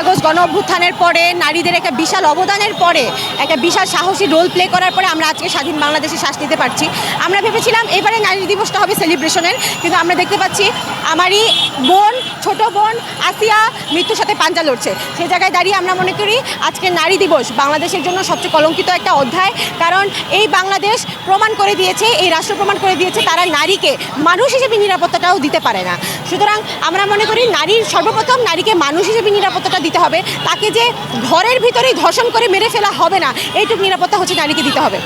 August গণ অভ্যুত্থানের পরে নারীদের একটা বিশাল অবদানের পরে, একটা বিশাল সাহসী রোল প্লে করার পরে আমরা আজকে স্বাধীন বাংলাদেশে শ্বাস নিতে পারছি। আমরা ভেবেছিলাম এবারে নারী দিবসটা হবে সেলিব্রেশনের কিন্তু আমরা দেখতে পাচ্ছি আমারই বোন, ছোট বোন আসিয়া মৃত্যুর সাথে পাঞ্জা লড়ছে। সেই জায়গায় দাঁড়িয়ে আমরা মনে করি আজকে নারী দিবস বাংলাদেশের জন্য সবচেয়ে কলঙ্কিত একটা অধ্যায়, কারণ এই বাংলাদেশ প্রমাণ করে দিয়েছে, এই রাষ্ট্র প্রমাণ করে দিয়েছে তারা নারীকে মানুষ হিসেবে নিরাপত্তাটাও দিতে পারে না। সুতরাং আমরা মনে করি নারীর সর্বপ্রথম নারীকে মানুষ হিসেবে নিরাপত্তাটা দিতে হবে। তাকে যে ঘরের ভিতরেই ধর্ষণ করে মেরে ফেলা হবে না, এইটুকু নিরাপত্তা হচ্ছে নারীকে দিতে হবে।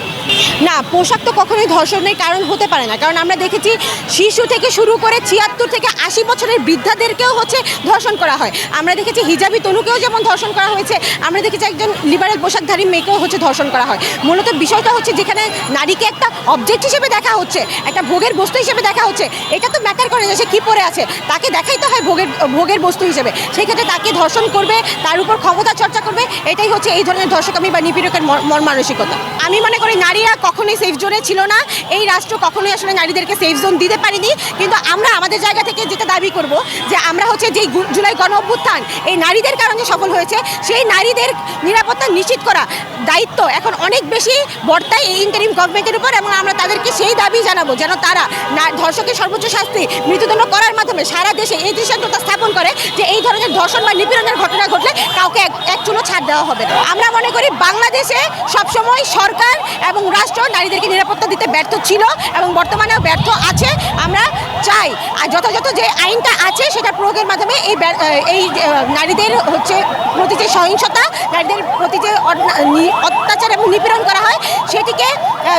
না, পোশাক তো কখনোই ধর্ষণের কারণ হতে পারে না। কারণ আমরা দেখেছি শিশু থেকে শুরু করে ছিয়াত্তর থেকে আশি বছরের বৃদ্ধাদেরকেও হচ্ছে ধর্ষণ করা হয়। আমরা দেখেছি হিজাবি তনুকেও যেমন ধর্ষণ করা হয়েছে, আমরা দেখেছি একজন লিবারেল পোশাকধারী মেয়েকেও হচ্ছে ধর্ষণ করা হয়। মূলত বিষয়টা হচ্ছে যেখানে নারীকে একটা অবজেক্ট হিসেবে দেখা হচ্ছে, একটা ভোগের বস্তু হিসেবে দেখা হচ্ছে, এটা তো ম্যাটার করে না সে কী পরে আছে। তাকে দেখাই তো হয় ভোগের ভোগের বস্তু হিসেবে। সেই ক্ষেত্রে তাকে ধর্ষণ করবে তার উপর ক্ষমতা চর্চা করবে, এটাই হচ্ছে এই ধরনের ধর্ষকামী বা নিপীড়কের মন- মন মানসিকতা। আমি মনে করি নারীরা কখনোই সেফ জোনে ছিল না, এই রাষ্ট্র কখনোই আসলে নারীদেরকে সেফ জোন দিতে পারিনি, কিন্তু আমরা আমাদের জায়গা থেকে যেটা দাবি করব, যে আমরা হচ্ছে যেই জুলাই গণ অভ্যুত্থান, এই নারীদের কারণে সফল হয়েছে, সেই নারীদের নিরাপত্তা নিশ্চিত করা দায়িত্ব এখন অনেক বেশি বর্তায় এই ইন্টারিম গভর্নমেন্টের উপর, এবং আমরা তাদেরকে সেই দাবি জানাব যেন তারা ধর্ষকের সর্বোচ্চ শাস্তি মৃত্যুদণ্ড করার মাধ্যমে সারা দেশে এই দৃষ্টান্ততা স্থাপন করে, যে এই ধরনের ধর্ষণ বা নিপীড়নের ঘটনা ঘটলে কাউকে এক- চুলো ছাড় দেওয়া হবে আমরা মনে করি বাংলাদেশে সবসময় সরকার এবং রাষ্ট্র নারীদেরকে নিরাপত্তা দিতে ব্যর্থ ছিল এবং বর্তমানেও ব্যর্থ আছে। আমরা চাই, আর যথাযথ যে আইনটা আছে সেটা প্রয়োগের মাধ্যমে এই এই নারীদের হচ্ছে প্রতি যে সহিংসতা, নারীদের প্রতি যে অত্যাচার এবং নিপীড়ন করা হয়, সেটিকে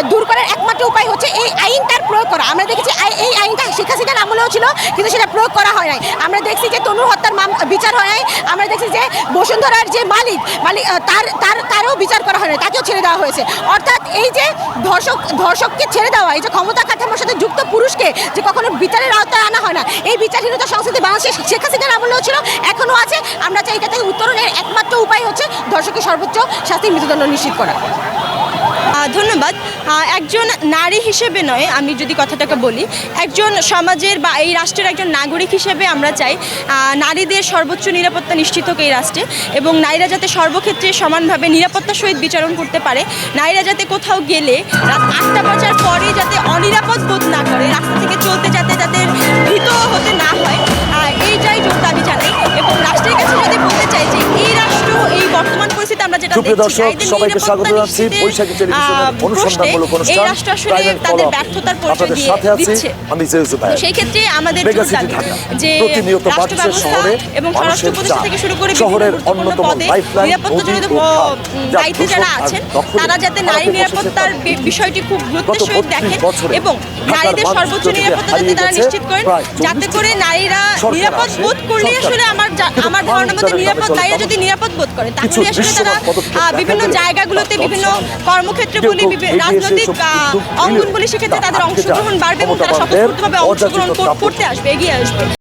দূর করার একমাত্র উপায় হচ্ছে এই আইনটার প্রয়োগ করা। আমরা দেখেছি এই আইনটা শেখ হাসিনার আমলেও ছিল, কিন্তু সেটা প্রয়োগ করা হয় নাই। আমরা দেখছি যে তনু হত্যার বিচার হয় নাই। আমরা দেখছি যে বসুন্ধরার যে মালিক মালিক তার তার তারও বিচার করা হয় নাই, তাকেও ছেড়ে দেওয়া হয়েছে। অর্থাৎ এই যে ধর্ষক ধর্ষককে ছেড়ে দেওয়া, এই যে ক্ষমতা কাঠামোর সাথে যুক্ত পুরুষকে যে কখনো বিচারের আওতায় আনা হয় না, এই বিচারহীনতা সংস্কৃতি বাংলাদেশে শেখ হাসিনার আমলেও ছিল এখনও আছে। আমরা চাই এটা থেকে উত্তরণের একমাত্র উপায় হচ্ছে ধর্ষকের সর্বোচ্চ শাস্তি মৃত্যুদণ্ড নিশ্চিত করা। ধন্যবাদ। একজন নারী হিসেবে নয়, আমি যদি কথাটাকে বলি, একজন সমাজের বা এই রাষ্ট্রের একজন নাগরিক হিসেবে আমরা চাই নারীদের সর্বোচ্চ নিরাপত্তা নিশ্চিত হোক এই রাষ্ট্রে, এবং নারীরা যাতে সর্বক্ষেত্রে সমানভাবে নিরাপত্তার সহিত বিচারণ করতে পারে, নারীরা যাতে কোথাও গেলে রাত আটটা বাজার পরে যাতে অনিরাপদ বোধ না করে, রাস্তা থেকে চলতে যাতে সুপ্রিয় দর্শক, সবাইকে স্বাগত জানাচ্ছি বৈশাখী টেলিভিশনের অনুসন্ধানমূলক অনুষ্ঠান তাদের ব্যর্থতার পরিচয় আপনাদের দিয়ে সাথে আছি আমি ভাই সেই ক্ষেত্রে আমাদের। যে প্রতিনিয়ত বাড়ছে শহরে এবং মানুষের থেকে শুরু করে শহরের অন্যতম যা দায়িত্বে যারা আছেন তারা যাতে নারী নিরাপত্তার বিষয়টি খুব গুরুত্বের সহিত দেখেন এবং নারীদের সর্বোচ্চ নিরাপত্তা যাতে তারা নিশ্চিত করেন যাতে করে নারীরা নিরাপদ বোধ করলে আসলে আমার আমার ধারণা মতে নিরাপদ নারীরা যদি নিরাপদ বোধ করে তাহলে আসলে তারা বিভিন্ন জায়গাগুলোতে বিভিন্ন কর্মক্ষেত্রগুলি রাজনৈতিক অঙ্গনগুলি সেক্ষেত্রে তাদের অংশগ্রহণ বাড়বে এবং তারা স্বতঃস্ফূর্তভাবে অংশগ্রহণ করতে আসবে এগিয়ে আসবে।